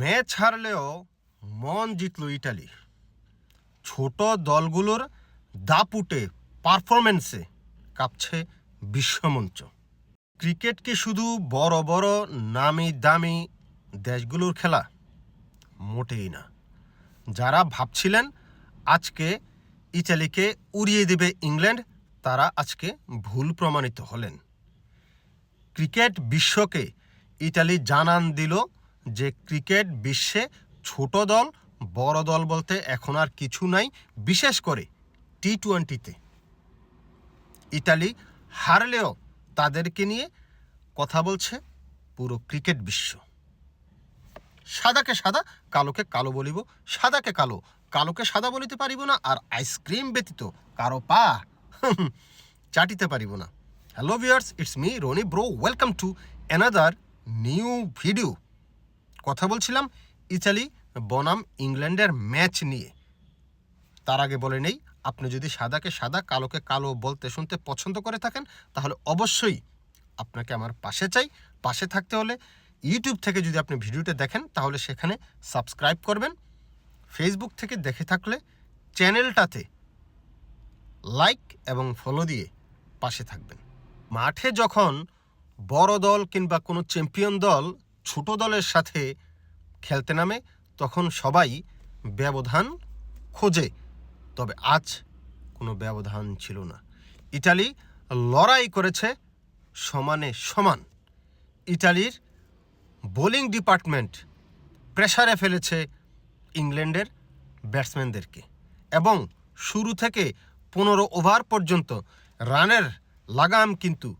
Match হারলেও মন জিতল Italy. ছোট দলগুলোর দাপুটে পারফরমেন্সে কাঁপছে বিশ্বমঞ্চ। ক্রিকেট কি শুধু বড় বড় নামি দামি দেশগুলোর খেলা মোটেই না। যারা ভাবছিলেন আজকে ইটালিকে উড়িয়ে দেবে ইংল্যান্ড, তারা আজকে ভুল প্রমাণিত হলেন। ক্রিকেট বিশ্বকে ইটালি জানান দিল যে ক্রিকেট বিশ্বে ছোট দল, বড় দল বলতে এখন আর কিছু নাই, বিশেষ করে টি টোয়েন্টিতে ইতালি হারলেও তাদেরকে নিয়ে কথা বলছে পুরো ক্রিকেট বিশ্ব। সাদাকে সাদা, কালোকে কালো বলিব, সাদাকে কালো, কালোকে সাদা বলিতে পারিব না, আর আইসক্রিম ব্যতীত কারও পা চাটিতে পারিব না। Hello viewers it's me Roni bro, welcome to another new video. কথা বলছিলাম ইতালি, বনাম, ইংল্যান্ডের ম্যাচ নিয়ে। তার আগে বলে নেই, আপনি যদি সাদাকে সাদা, কালোকে কালো বলতে শুনতে পছন্দ করে থাকেন, তাহলে অবশ্যই আপনাকে আমার পাশে চাই। পাশে থাকতে হলে ইউটিউব থেকে যদি আপনি ভিডিওটা দেখেন, তাহলে সেখানে সাবস্ক্রাইব করবেন। ফেসবুক থেকে দেখে থাকলে চ্যানেলটাতে লাইক এবং ফলো দিয়ে পাশে থাকবেন। মাঠে যখন বড় দল কিংবা কোনো চ্যাম্পিয়ন দল ছোট দলের সাথে খেলতে নামে, তখন সবাই ব্যবধান খোঁজে। তবে আজ কোনো ব্যবধান ছিল না। ইটালি লড়াই করেছে সমানে সমান। ইটালির বোলিং ডিপার্টমেন্ট প্রেসারে ফেলেছে ইংল্যান্ডের ব্যাটসম্যানদেরকে এবং শুরু থেকে পনেরো ওভার পর্যন্ত রানের লাগাম কিন্তু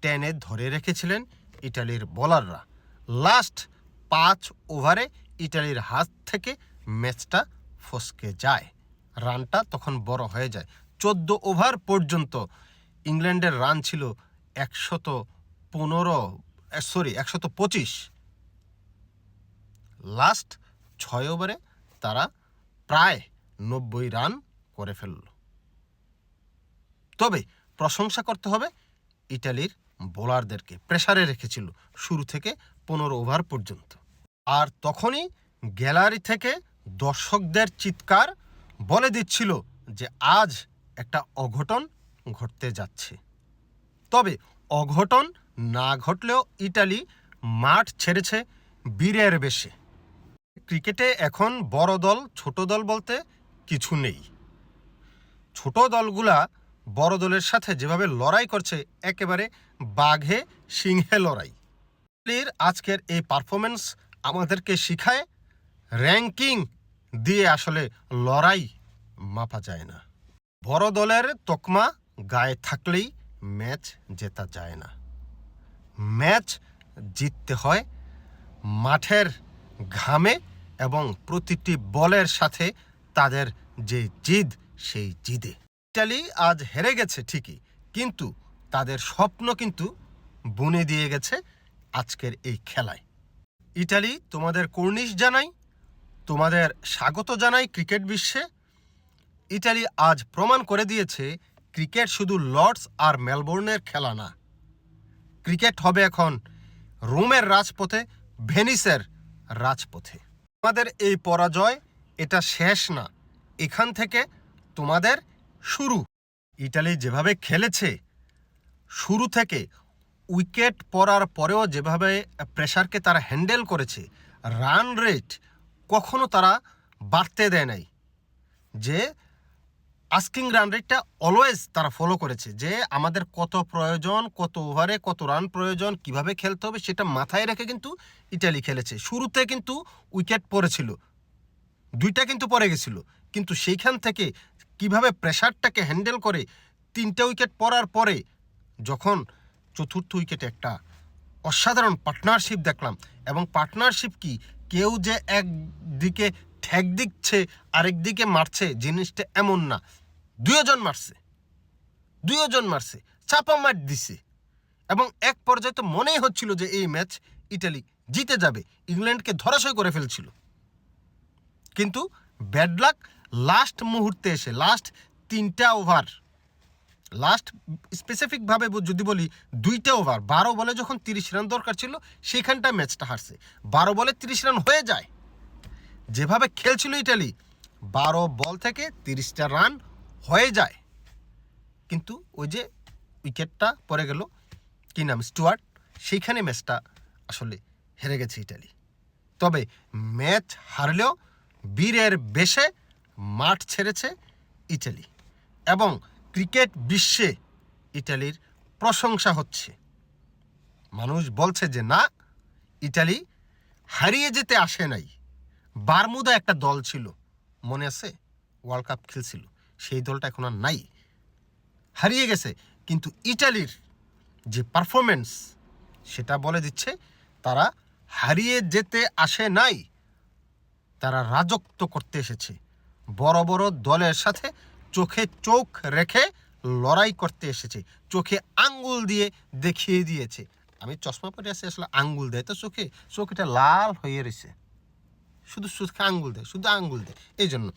টেনে ধরে রেখেছিলেন ইটালির বোলাররা। লাস্ট পাঁচ ওভারে ইটালির হাত থেকে ম্যাচটা ফসকে যায়। রানটা তখন বড় হয়ে যায়। চোদ্দ ওভার পর্যন্ত ইংল্যান্ডের রান ছিল একশত পনেরো সরি, একশত পঁচিশ। লাস্ট ছয় ওভারে তারা প্রায় নব্বই রান করে ফেলল। তবে প্রশংসা করতে হবে ইটালির বোলারদেরকে প্রেসারে রেখেছিল শুরু থেকে পনেরো ওভার পর্যন্ত। আর তখনই গ্যালারি থেকে দর্শকদের চিৎকার বলে দিচ্ছিল যে আজ একটা অঘটন ঘটতে যাচ্ছে। তবে অঘটন না ঘটলেও ইটালি মাঠ ছেড়েছে বীরের বেশে। ক্রিকেটে এখন বড় দল, ছোট দল বলতে কিছু নেই। ছোট দলগুলা বড় দলের সাথে যেভাবে লড়াই করছে, একেবারে বাঘে সিংহে লড়াই। ইতালির আজকের এই পারফরমেন্স আমাদেরকে শিখায় র্যাঙ্কিং দিয়ে আসলে লড়াই মাপা যায় না। বড় দলের তকমা গায়ে থাকলেই ম্যাচ জেতা যায় না। ম্যাচ জিততে হয় মাঠের ঘামে এবং প্রতিটি বলের সাথে তাদের যে জিদ, সেই জিদে। ইটালি আজ হেরে গেছে ঠিকই, কিন্তু তাদের স্বপ্ন কিন্তু বুনে দিয়ে গেছে আজকের এই খেলায়। ইটালি তোমাদের কর্নিশ জানাই, তোমাদের স্বাগত জানাই ক্রিকেট বিশ্বে। ইটালি আজ প্রমাণ করে দিয়েছে ক্রিকেট শুধু লর্ডস আর মেলবোর্নের খেলা না। ক্রিকেট হবে এখন রোমের রাজপথে, ভেনিসের রাজপথে। তোমাদের এই পরাজয় এটা শেষ না, এখান থেকে তোমাদের শুরু। ইটালি যেভাবে খেলেছে, শুরু থেকে উইকেট পড়ার পরেও যেভাবে প্রেশারকে তারা হ্যান্ডেল করেছে, রান রেট কখনো তারা বাড়তে দেয় নাই। যে আস্কিং রান রেটটা অলওয়েজ তারা ফলো করেছে, যে আমাদের কত প্রয়োজন, কত ওভারে কত রান প্রয়োজন, কীভাবে খেলতে হবে সেটা মাথায় রেখে কিন্তু ইটালি খেলেছে। শুরুতে কিন্তু উইকেট পড়েছিল, দুইটা কিন্তু পড়ে গেছিল, কিন্তু সেইখান থেকে কীভাবে প্রেশারটাকে হ্যান্ডেল করে তিনটা উইকেট পড়ার পরে যখন চতুর্থ উইকেটে একটা অসাধারণ পার্টনারশিপ দেখলাম এবং পার্টনারশিপ কি? কেউ যে একদিকে ঠেক দিচ্ছে, আরেক দিকে মারছে, জিনিসটা এমন না। দুজন মারছে। দুজন মারছে। চাপা মার দিছে। এবং এক পর্যায়ে তো মনেই হচ্ছিল যে এই ম্যাচ ইটালি জিতে যাবে। ইংল্যান্ডকে ধরাশয় করে ফেলছিল। কিন্তু ব্যাড লাক লাস্ট মুহূর্তে এসে লাস্ট তিনটা ওভার লাস্ট স্পেসিফিকভাবে যদি বলি, দুইটা ওভার বারো বলে যখন তিরিশ রান দরকার ছিল সেইখানটা ম্যাচটা হারছে। বারো বলে তিরিশ রান হয়ে যায়। যেভাবে খেলছিল ইটালি, বারো বল থেকে তিরিশটা রান হয়ে যায়। কিন্তু ওই যে উইকেটটা পড়ে গেল, কি নাম, স্টুয়ার্ট, সেইখানে ম্যাচটা আসলে হেরে গেছে ইটালি। তবে ম্যাচ হারলেও বীরের বেশে মাঠ ছেড়েছে ইটালি এবং ক্রিকেট বিশ্বে ইটালির প্রশংসা হচ্ছে। মানুষ বলছে যে, না, ইটালি হারিয়ে যেতে আসে নাই। বারমুদা একটা দল ছিল, মনে আছে? ওয়ার্ল্ড কাপ খেলছিল। সেই দলটা এখন আর নাই। হারিয়ে গেছে। কিন্তু ইটালির যে পারফরমেন্স সেটা বলে দিচ্ছে, তারা হারিয়ে যেতে আসে নাই। তারা রাজত্ব করতে এসেছে। বড় বড় দলের সাথে চোখে চোখ রেখে লড়াই করতে এসেছে। চোখে আঙ্গুল দিয়ে দেখিয়ে দিয়েছে। আমি চশমা পরে আছি আসলে আঙ্গুল দেয়। তো চোখে, চোখটা লাল হয়ে রয়েছে। শুধু চোখে আঙ্গুল দেয়, শুধু আঙ্গুল দেয়। এই জন্য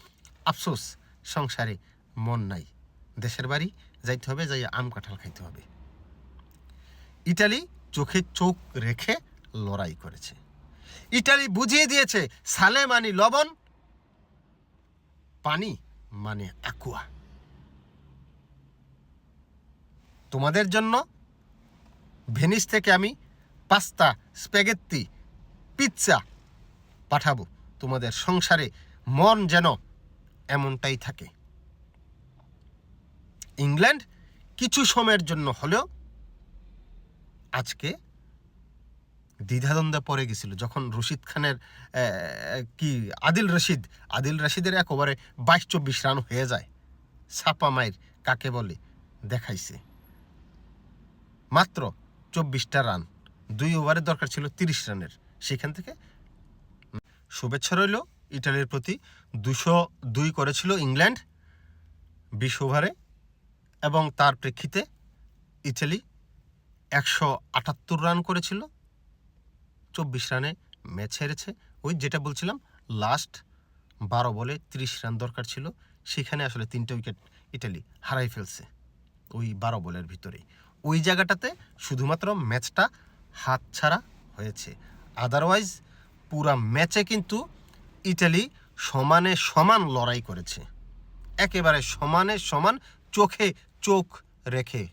আফসোস, সংসারে মন নাই। দেশের বাড়ি যাইতে হবে যাই আম কাঁঠাল খাইতে হবে। ইটালি চোখে চোখ রেখে লড়াই করেছে। ইটালি বুঝিয়ে দিয়েছে সালে মানে লবণ পানি মানে আকুয়া তোমাদের জন্য ভেনিস থেকে আমি পাস্তা, স্প্যাগেত্তি, পিৎজা পাঠাবো। তোমাদের সংসারে মন যেন এমনটাই থাকে। ইংল্যান্ড কিছু সময়ের জন্য হলেও আজকে দ্বিধাদ্বন্দ্বে পড়ে গেছিল। যখন রশিদ খানের কি, আদিল রশিদ, আদিল রশিদের এক ওভারে বাইশ চব্বিশ রান হয়ে যায়। ছাপা মায়ের কাকে বলে? দেখাইছে। মাত্র চব্বিশটা রান। দুই ওভারের দরকার ছিল তিরিশ রানের। সেখান থেকে শুভেচ্ছা রইল ইটালির প্রতি। দুশো দুই করেছিল ইংল্যান্ড বিশ ওভারে এবং তার প্রেক্ষিতে ইটালি একশো আটাত্তর রান করেছিল। চব্বিশ রানে ম্যাচ হেরেছে। ওই যেটা বলছিলাম লাস্ট বারো বলে ত্রিশ রান দরকার ছিল, সেখানে আসলে তিনটে উইকেট ইটালি হারাই ফেলছে ওই বারো বলের ভিতরেই। ওই জায়গাটাতে শুধুমাত্র ম্যাচটা হাতছাড়া হয়েছে। আদারওয়াইজ পুরা ম্যাচে কিন্তু ইটালি সমানে সমান লড়াই করেছে। একেবারে সমানে সমান চোখে চোখ রেখে।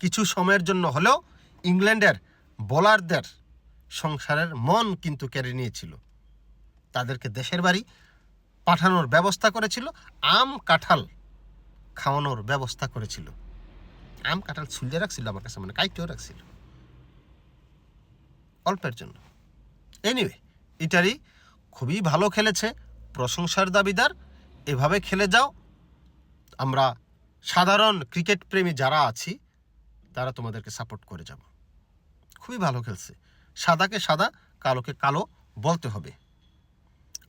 কিছু সময়ের জন্য হলেও ইংল্যান্ডের বোলারদের সংসারের মন কিন্তু কেড়ে নিয়েছিল। তাদেরকে দেশের বাড়ি পাঠানোর ব্যবস্থা করেছিল, আম কাঁঠাল খাওয়ানোর ব্যবস্থা করেছিল। আম কাঁঠাল ছুলিয়ে রাখছিল আমার কাছে মানে কাইটেও রাখছিল। অল্পের জন্য। এনিওয়ে ইটালি খুবই ভালো খেলেছে, প্রশংসার দাবিদার, এভাবে খেলে যাও। আমরা সাধারণ ক্রিকেট প্রেমী যারা আছি, তারা তোমাদেরকে সাপোর্ট করে যাব। খুবই ভালো খেলছে। সাদাকে সাদা, কালোকে কালো বলতে হবে।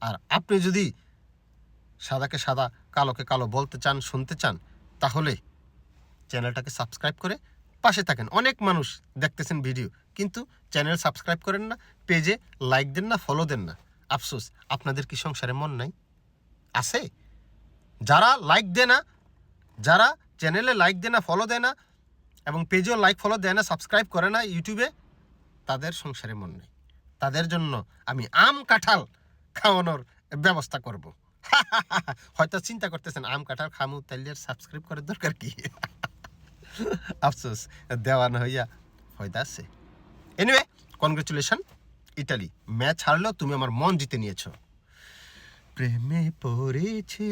আর আপনি যদি সাদাকে সাদা, কালোকে কালো বলতে চান, শুনতে চান, তাহলে চ্যানেলটাকে সাবস্ক্রাইব করে পাশে থাকেন। অনেক মানুষ দেখতেছেন ভিডিও, কিন্তু চ্যানেল সাবস্ক্রাইব করেন না, পেজে লাইক দেন না ফলো দেন না। আফসোস, আপনাদের কি সংসারে মন নাই? আছে? যারা লাইক দেয় না, যারা চ্যানেলে লাইক দেয় না ফলো দেয় না, এবং পেজেও লাইক ফলো দেয় না সাবস্ক্রাইব করে না, ইউটিউবে তাদের সংসারে মন নেই। তাদের জন্য আমি আম কাঁঠাল খাওয়ানোর ব্যবস্থা করব। হয়তো চিন্তা করতেছেন, আম কাঁঠাল খামু তাইলে সাবস্ক্রাইব করার দরকার কি? আফসোস, দেওয়ান হইয়া হয়তো আছে। এনিওয়ে কনগ্রেচুলেশন ইটালি ম্যাচ হারলেও তুমি আমার মন জিতে নিয়েছো। প্রেমে পড়েছে